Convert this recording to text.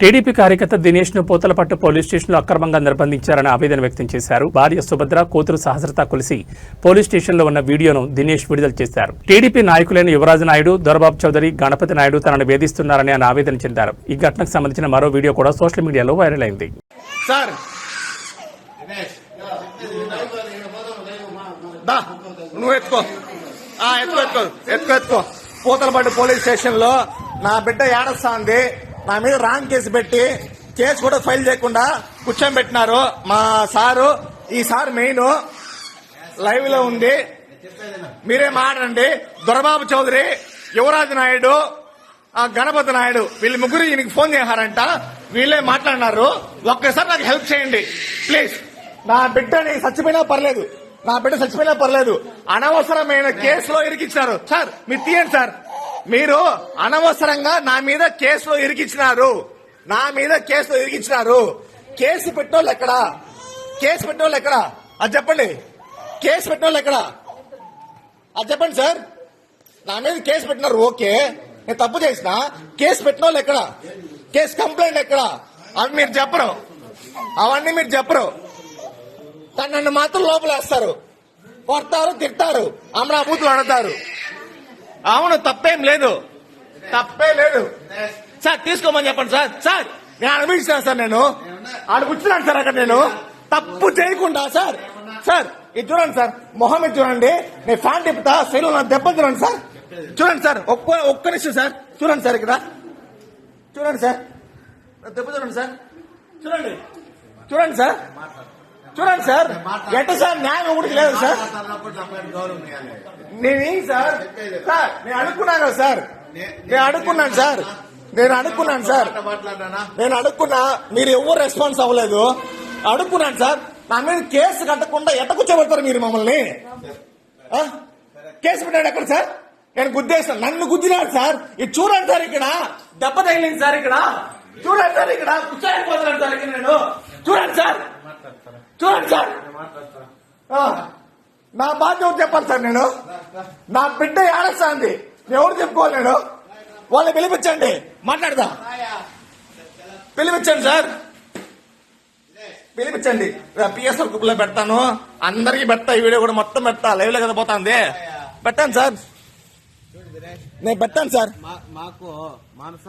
TDP కార్యకర్త దినేష్ను Pothalapattu police స్టేషన్లో అక్రమంగా నిర్బంధించారని ఆవేదన వ్యక్తం చేశారు. భార్య సుభద్ర కూతురు సహస్రత కలిసి పోలీస్ స్టేషన్లో ఉన్న వీడియోను దినేష్ విడుదల చేశారు. టీడీపీ నాయకులైన యువరాజు నాయుడు దొరబాబు చౌదరి గణపతి నాయుడు తనను వేధిస్తున్నారని ఆయన ఆవేదన చెందారు. ఈ ఘటనకు సంబంధించిన మరో వీడియో కూడా సోషల్ మీడియాలో వైరల్ అయింది. సార్! పూతలపట్టు పోలీస్ స్టేషన్లో నా బిడ్డ ఏడస్తా నా మీద రాంగ్ కేసు పెట్టి కేసు కూడా ఫైల్ చేయకుండా కూర్చోబెట్టినారు మా సారు ఈ సార్ మెయిన్. లైవ్లో ఉంది. మీరే మాట్లాడండి. దొరబాబు చౌదరి యువరాజు నాయుడు గణపతి నాయుడు వీళ్ళు ముగ్గురు ఈయనకి ఫోన్ చేశారంట. వీళ్ళే మాట్లాడినారు. ఒక్కసారి నాకు హెల్ప్ చేయండి. ప్లీజ్ నా బిడ్డని చచ్చిపోయినా పర్లేదు. నా బిడ్డ చచ్చిపోయినా పర్లేదు. అనవసరమైన కేసులో ఇరికిచ్చారు సార్ మీరు తీయండి సార్. మీరు అనవసరంగా నా మీద కేసులో ఇరికించినారు నా మీద కేసులో ఇరికించినారు కేసు పెట్టోళ్ళు ఎక్కడ? కేసు పెట్టోళ్ళు ఎక్కడ? అది చెప్పండి. కేసు పెట్టోళ్ళు ఎక్కడ? అది చెప్పండి సార్. నా మీద కేసు పెట్టినారు ఓకే. నేను తప్పు చేసిన? కేసు పెట్టినోళ్ళు ఎక్కడ? కేసు కంప్లైంట్ ఎక్కడ? అవి మీరు చెప్పరు. అవన్నీ మీరు చెప్పరు. కానీ నన్ను మాత్రం లోపలేస్తారు. కొడతారు తిడతారు. అమరాబూతులు అడతారు అవును తప్పేం లేదు. తప్పే లేదు. సార్ తీసుకోమని చెప్పండి సార్. సార్ నేను అనుభవించాను సార్ నేను. ఆడ కూర్చున్నాను సార్ అక్కడ నేను. తప్పు చేయకుండా సార్. సార్ ఇది చూడండి సార్. మొహం ఇది చూడండి. నేను ఫ్యాన్ తిప్పుతా సెలవు నా దెబ్బ చూడండి సార్. చూడండి సార్ ఒక్క ఒక్క నిమిషం సార్. చూడండి సార్ ఇక్కడ. చూడండి సార్. దెబ్బ చూడండి సార్. చూడండి. చూడండి సార్. చూడండి సార్ ఎట్ట సార్ న్యాయం ఒకటి లేదు సార్. నేనేం సార్? సార్ నేను అనుకున్నాను కదా సార్. నేను అడుక్కున్నాను సార్. నేను అడుక్కున్నాను సార్. నేను అడుక్కున్నా మీరు ఎవరు రెస్పాన్స్ అవ్వలేదు. అడుక్కున్నాను సార్. నా మీద కేసు కట్టకుండా ఎట్ట కూర్చోబెడతారు మీరు మమ్మల్ని? కేసు పెట్టాడు ఎక్కడ సార్? నేను గుద్దేశాను. నన్ను గుద్దినాడు సార్. ఇది చూడండి సార్ ఇక్కడ. దెబ్బ తగిలింది సార్ ఇక్కడ. చూడండి సార్ ఇక్కడ. కూర్చోలేకపోతున్నాను సార్ ఇక్కడ నేను. చూడండి సార్. నా బాధ్యత ఎవరు చెప్పాలి సార్ నేను. నా బిడ్డ ఏడస్తాంది ఎవరు చెప్పుకోవాలి నేను? వాళ్ళని పిలిపించండి. మాట్లాడదా? పిలిపించండి సార్. పిలిపించండి. పిఎస్ఆర్ గ్రూప్లో పెడతాను. అందరికి పెడతా. ఈ వీడియో కూడా మొత్తం పెడతా. లైవ్లో కదా పోతాంది. పెట్టాను సార్. నేను పెట్టాను సార్. మాకు మానస